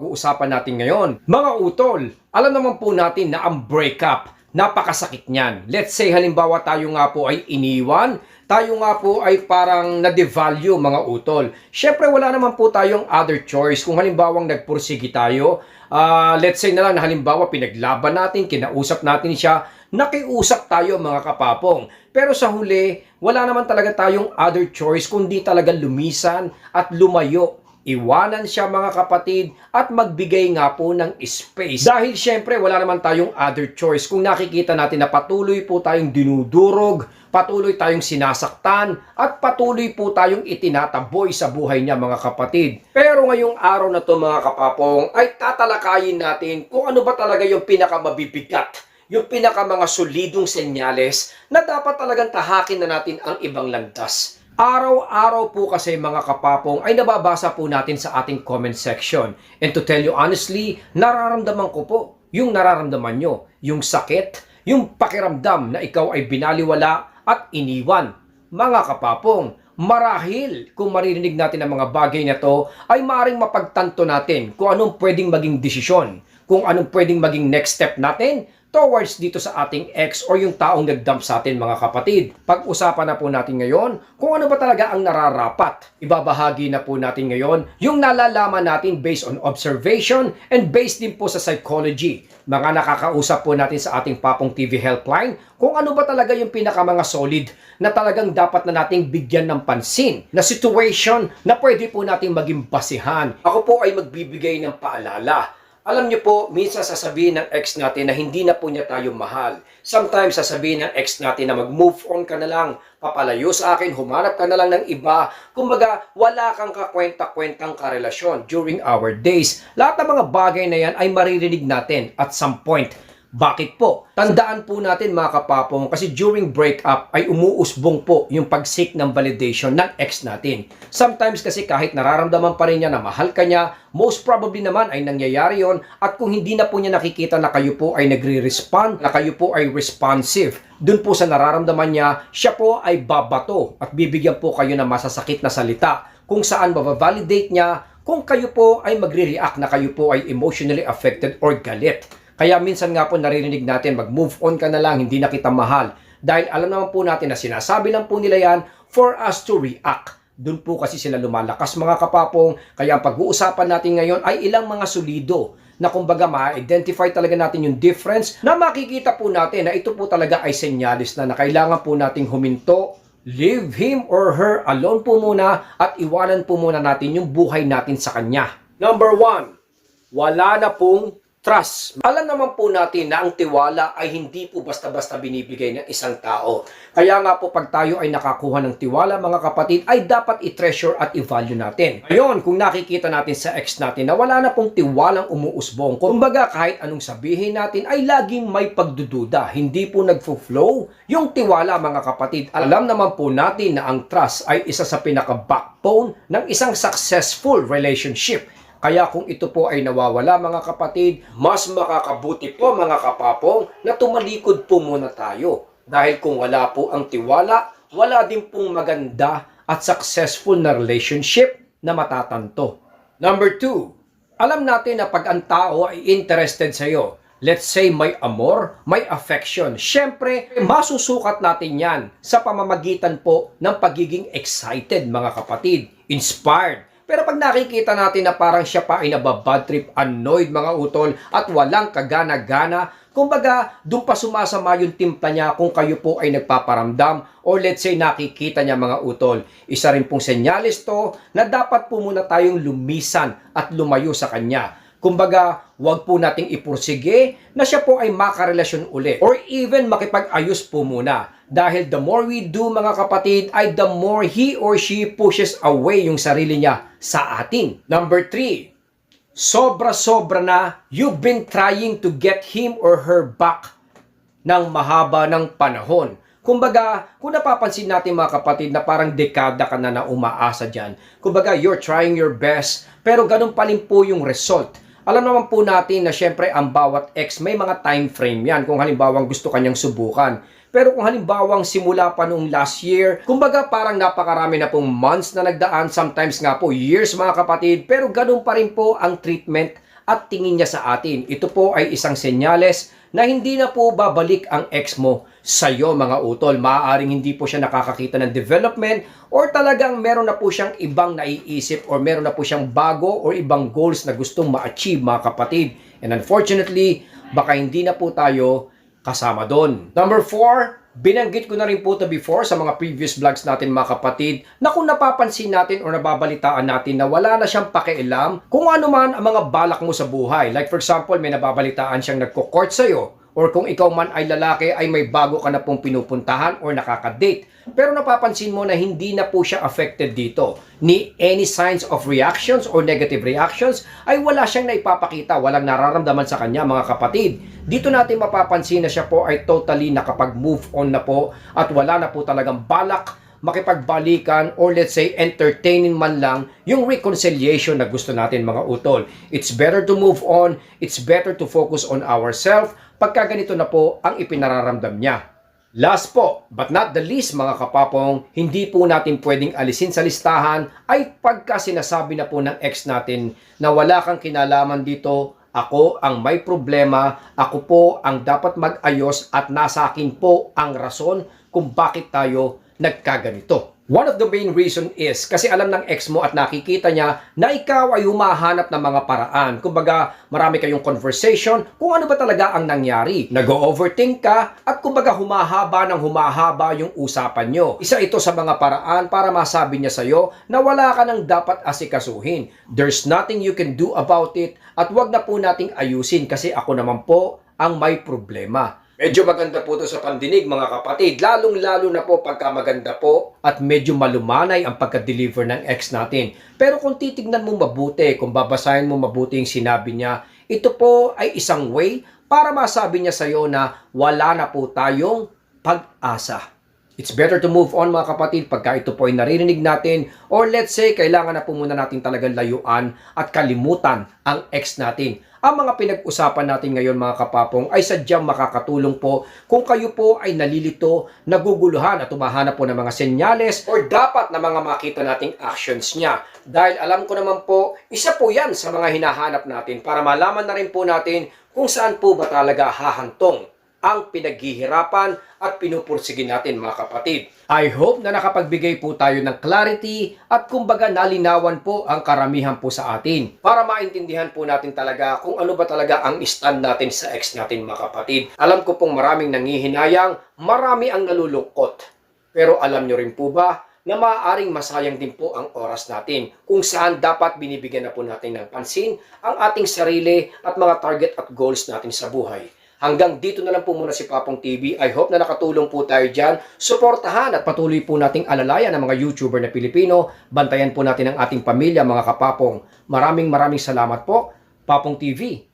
Pag-uusapan natin ngayon. Mga utol, alam naman po natin na ang breakup, napakasakit niyan. Let's say halimbawa tayo nga po ay iniwan, tayo nga po ay parang na-devalue mga utol. Syempre wala naman po tayong other choice. Kung halimbawang nagpursigi tayo, ah, let's say na lang halimbawa pinaglaban natin, kinausap natin siya, nakiusap tayo mga kapapong. Pero sa huli, wala naman talaga tayong other choice kundi talaga lumisan at lumayo Iwanan siya mga kapatid at magbigay nga po ng space. Dahil syempre wala naman tayong other choice. Kung nakikita natin na patuloy po tayong dinudurog, patuloy tayong sinasaktan, at patuloy po tayong itinataboy sa buhay niya mga kapatid. Pero ngayong araw na to mga kapapong ay tatalakayin natin kung ano ba talaga yung pinakamabibigat yung pinaka mga solidong senyales na dapat talagang tahakin na natin ang ibang landas. Araw-araw po kasi mga kapapong ay nababasa po natin sa ating comment section. And to tell you honestly, nararamdaman ko po yung nararamdaman nyo, yung sakit, yung pakiramdam na ikaw ay binaliwala at iniwan. Mga kapapong, marahil kung maririnig natin ang mga bagay na to, ay maring mapagtanto natin kung anong pwedeng maging desisyon, kung anong pwedeng maging next step natin towards dito sa ating ex or yung taong nag-dump sa atin mga kapatid. Pag-usapan na po natin ngayon kung ano ba talaga ang nararapat. Ibabahagi na po natin ngayon yung nalalaman natin based on observation and based din po sa psychology. Mga nakakausap po natin sa ating Papong TV helpline kung ano ba talaga yung pinaka mga solid na talagang dapat na nating bigyan ng pansin na situation na pwede po nating maging basihan. Ako po ay magbibigay ng paalala alam niyo po, minsan sasabihin ng ex natin na hindi na po niya tayo mahal. Sometimes sasabihin ng ex natin na mag-move on ka na lang, papalayo sa akin, humanap ka na lang ng iba. Kumbaga, wala kang kakwenta-kwentang karelasyon during our days. Lahat ng mga bagay na yan ay maririnig natin at some point. Bakit po? Tandaan po natin mga kapapong kasi during breakup ay umuusbong po yung pag-seek ng validation ng ex natin. Sometimes kasi kahit nararamdaman pa rin niya na mahal ka niya, most probably naman ay nangyayari yon at kung hindi na po niya nakikita na kayo po ay nagre-respond, na kayo po ay responsive, dun po sa nararamdaman niya, siya po ay babato at bibigyan po kayo ng masasakit na salita kung saan mabavalidate niya kung kayo po ay magre-react na kayo po ay emotionally affected or galit. Kaya minsan nga po naririnig natin, mag-move on ka na lang, hindi na kita mahal. Dahil alam naman po natin na sinasabi lang po nila yan for us to react. Doon po kasi sila lumalakas mga kapapong. Kaya ang pag-uusapan natin ngayon ay ilang mga solido na kumbaga ma-identify talaga natin yung difference na makikita po natin na ito po talaga ay senyalis na na kailangan po nating huminto leave him or her alone po muna at iwanan po muna natin yung buhay natin sa kanya. Number one, wala na pong trust. Alam naman po natin na ang tiwala ay hindi po basta-basta binibigay ng isang tao. Kaya nga po pag tayo ay nakakuha ng tiwala mga kapatid ay dapat i-treasure at i-value natin. Ngayon, kung nakikita natin sa ex natin na wala na pong tiwalang umuusbong, kumbaga kahit anong sabihin natin ay laging may pagdududa. Hindi po nagfo-flow yung tiwala mga kapatid. Alam naman po natin na ang trust ay isa sa pinaka-backbone ng isang successful relationship. Kaya kung ito po ay nawawala mga kapatid, mas makakabuti po mga kapapong na tumalikod po muna tayo. Dahil kung wala po ang tiwala, wala din pong maganda at successful na relationship na matatanto. Number two, alam natin na pag ang tao ay interested sa iyo, let's say may amor, may affection, syempre masusukat natin yan sa pamamagitan po ng pagiging excited mga kapatid, inspired, pero pag nakikita natin na parang siya pa ay nababad trip, annoyed mga utol at walang kagana-gana, kumbaga doon pa sumasama yung timpla niya kung kayo po ay nagpaparamdam or let's say nakikita niya mga utol. Isa rin pong senyalis to na dapat po muna tayong lumisan at lumayo sa kanya. Kumbaga, wag po nating ipursige na siya po ay makarelasyon ulit or even makipag-ayos po muna. Dahil the more we do mga kapatid ay the more he or she pushes away yung sarili niya sa atin. Number three, sobra-sobra na you've been trying to get him or her back ng mahaba ng panahon. Kumbaga, kung napapansin natin mga kapatid na parang dekada ka na na umaasa dyan, kumbaga you're trying your best, pero ganun pa rin po yung result. Alam naman po natin na syempre ang bawat ex may mga time frame yan kung halimbawa gusto kanyang subukan. Pero kung halimbawang simula pa noong last year, kumbaga parang napakarami na pong months na nagdaan, sometimes nga po years mga kapatid, pero ganun pa rin po ang treatment at tingin niya sa atin. Ito po ay isang senyales na hindi na po babalik ang ex mo sa iyo mga utol. Maaaring hindi po siya nakakakita ng development or talagang meron na po siyang ibang naiisip or meron na po siyang bago or ibang goals na gustong ma-achieve mga kapatid. And unfortunately, baka hindi na po tayo kasama doon. Number four, binanggit ko na rin po ito before sa mga previous vlogs natin mga kapatid na kung napapansin natin o nababalitaan natin na wala na siyang pakialam kung ano man ang mga balak mo sa buhay. Like for example, may nababalitaan siyang nagko-court sa'yo or kung ikaw man ay lalaki ay may bago ka na pong pinupuntahan or nakaka-date. Pero napapansin mo na hindi na po siya affected dito. Ni any signs of reactions or negative reactions ay wala siyang naipapakita, walang nararamdaman sa kanya mga kapatid. Dito natin mapapansin na siya po ay totally nakapag-move on na po at wala na po talagang balak makipagbalikan or let's say entertaining man lang yung reconciliation na gusto natin mga utol. It's better to move on, it's better to focus on ourselves pagka ganito na po ang ipinararamdam niya. Last po, but not the least mga kapapong, hindi po natin pwedeng alisin sa listahan ay pagka sinasabi na po ng ex natin na wala kang kinalaman dito, ako ang may problema, ako po ang dapat mag-ayos at nasa akin po ang rason kung bakit tayo nagkaganito. One of the main reason is kasi alam ng ex mo at nakikita niya na ikaw ay humahanap ng mga paraan. Kumbaga, marami kayong conversation kung ano ba talaga ang nangyari. Nag-overthink ka at kumbaga humahaba ng humahaba yung usapan nyo. Isa ito sa mga paraan para masabi niya sa'yo na wala ka nang dapat asikasuhin. There's nothing you can do about it at wag na po nating ayusin kasi ako naman po ang may problema. Medyo maganda po ito sa pandinig mga kapatid, lalong-lalo na po pagka maganda po at medyo malumanay ang pagka-deliver ng ex natin. Pero kung titignan mo mabuti, kung babasahin mo mabuti yung sinabi niya, ito po ay isang way para masabi niya sa iyo na wala na po tayong pag-asa. It's better to move on mga kapatid pagka ito po ay naririnig natin or let's say kailangan na po muna natin talagang layuan at kalimutan ang ex natin. Ang mga pinag-usapan natin ngayon mga kapapong ay sadyang makakatulong po kung kayo po ay nalilito, naguguluhan at tumahanap po ng mga senyales or dapat na mga makita nating actions niya. Dahil alam ko naman po, isa po yan sa mga hinahanap natin para malaman na rin po natin kung saan po ba talaga hahantong ang pinaghihirapan at pinupursige natin mga kapatid. I hope na nakapagbigay po tayo ng clarity at kumbaga nalinawan po ang karamihan po sa atin para maintindihan po natin talaga kung ano ba talaga ang stand natin sa ex natin mga kapatid. Alam ko pong maraming nangihinayang, marami ang nalulungkot. Pero alam nyo rin po ba na maaaring masayang din po ang oras natin kung saan dapat binibigyan na po natin ng pansin ang ating sarili at mga target at goals natin sa buhay. Hanggang dito na lang po muna si Papong TV. I hope na nakatulong po tayo dyan. Suportahan at patuloy po nating alalayan ng mga YouTuber na Pilipino. Bantayan po natin ang ating pamilya, mga kapapong. Maraming maraming salamat po. Papong TV,